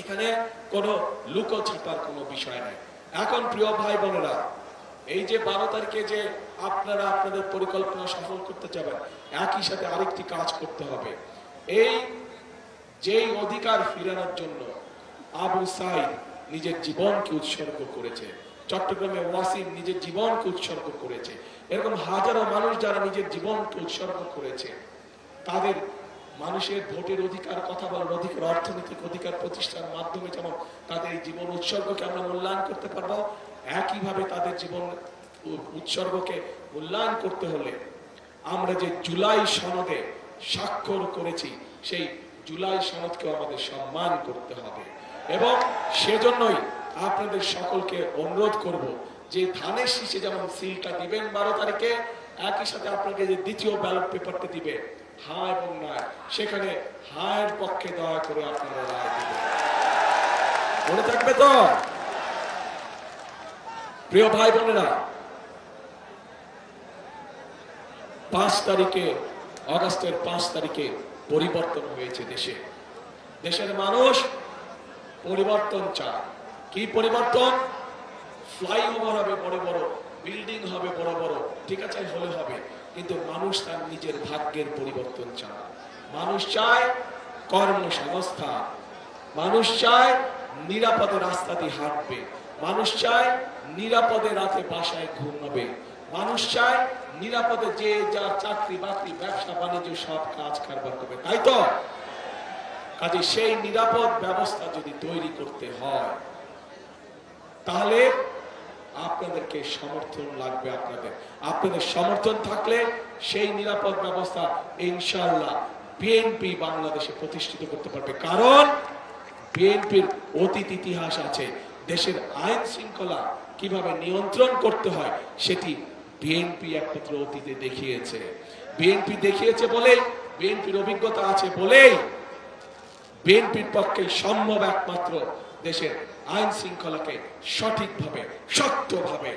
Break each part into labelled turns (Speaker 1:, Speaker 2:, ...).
Speaker 1: এখানে কোনো লুকো ছাপার কোনো বিষয় নাই। এখন প্রিয় ভাই বোনেরা, এই যে বারো তারিখে যে আপনারা আপনাদের পরিকল্পনা সফল করতে যাবেন, একই সাথে আরেকটি কাজ করতে হবে। এই যেই অধিকার ফিরানোর জন্য আবু সাইদ নিজের জীবনকে উৎসর্গ করেছে চট্টগ্রামে ওয়াসিম নিজের জীবনকে উৎসর্গ করেছে, এরকম হাজারো মানুষ যারা নিজের জীবনকে উৎসর্গ করেছে, তাদের মানুষের ভোটের অধিকার, কথা বলার অধিকার, অর্থনৈতিক অধিকার প্রতিষ্ঠার মাধ্যমে যেমন তাদের জীবন উৎসর্গকে আমরা মূল্যায়ন করতে পারব, একইভাবে তাদের জীবন উৎসর্গকে মূল্যায়ন করতে হলে আমরা যে জুলাই সনদে স্বাক্ষর করেছি, সেই জুলাই সনদকে আমাদের সম্মান করতে হবে। এবং সেজন্যই আপনাদের সকলকে অনুরোধ করব যে ধানের শীষে যেমন সিলটা দিবেন বারো তারিখে, একই সাথে আপনাকে যে দ্বিতীয় ব্যালট পেপারটা দিবে হা এবং না সেখানে হায়ের পক্ষে দয়া করে আপনারা রায় মনে থাকবে তো? প্রিয় ভাই বোনেরা, পাঁচ তারিখে, অগস্টের পাঁচ তারিখে পরিবর্তন হয়েছে দেশে। দেশের মানুষ পরিবর্তন চায়। কি পরিবর্তন? ফ্লাইওভার হবে বড় বড়, বিল্ডিং হবে বড় বড় ঠিক আছে, হলে হবে। কিন্তু মানুষ তার নিজের ভাগ্যের পরিবর্তন চায়। মানুষ চায় কর্মসংস্থান মানুষ চায় নিরাপদে রাস্তা দিয়ে হাঁটবে। মানুষ চায় নিরাপদে রাতে বাসায় ঘুমাবে। মানুষ চায় নিরাপদে যে যার চাকরি বাকরি, ব্যবসা, বাণিজ্য, সব কাজ কারবার করবে। তাই তো? কাজে সেই নিরাপদ ব্যবস্থা যদি তৈরি করতে হয়, তাহলে আপনাদেরকে সমর্থন লাগবে আপনাদের। আপনাদের সমর্থন থাকলে সেই নিরাপদ ব্যবস্থা ইনশাল্লাহ বিএনপি বাংলাদেশে প্রতিষ্ঠিত করতে পারবে। কারণ বিএনপির অতীত ইতিহাস আছে। দেশের আইন শৃঙ্খলা কীভাবে নিয়ন্ত্রণ করতে হয় সেটি বিএনপি একমাত্র অতীতে দেখিয়েছে। বিএনপি দেখিয়েছে বলেই বিএনপির অভিজ্ঞতা আছে বলেই বিএনপির পক্ষে সম্ভব একমাত্র দেশের আইন শৃঙ্খলাকে সঠিকভাবে শক্তভাবে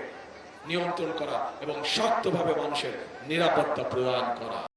Speaker 1: নিয়ন্ত্রণ করা এবং শক্তভাবে মানুষের নিরাপত্তা প্রদান করা।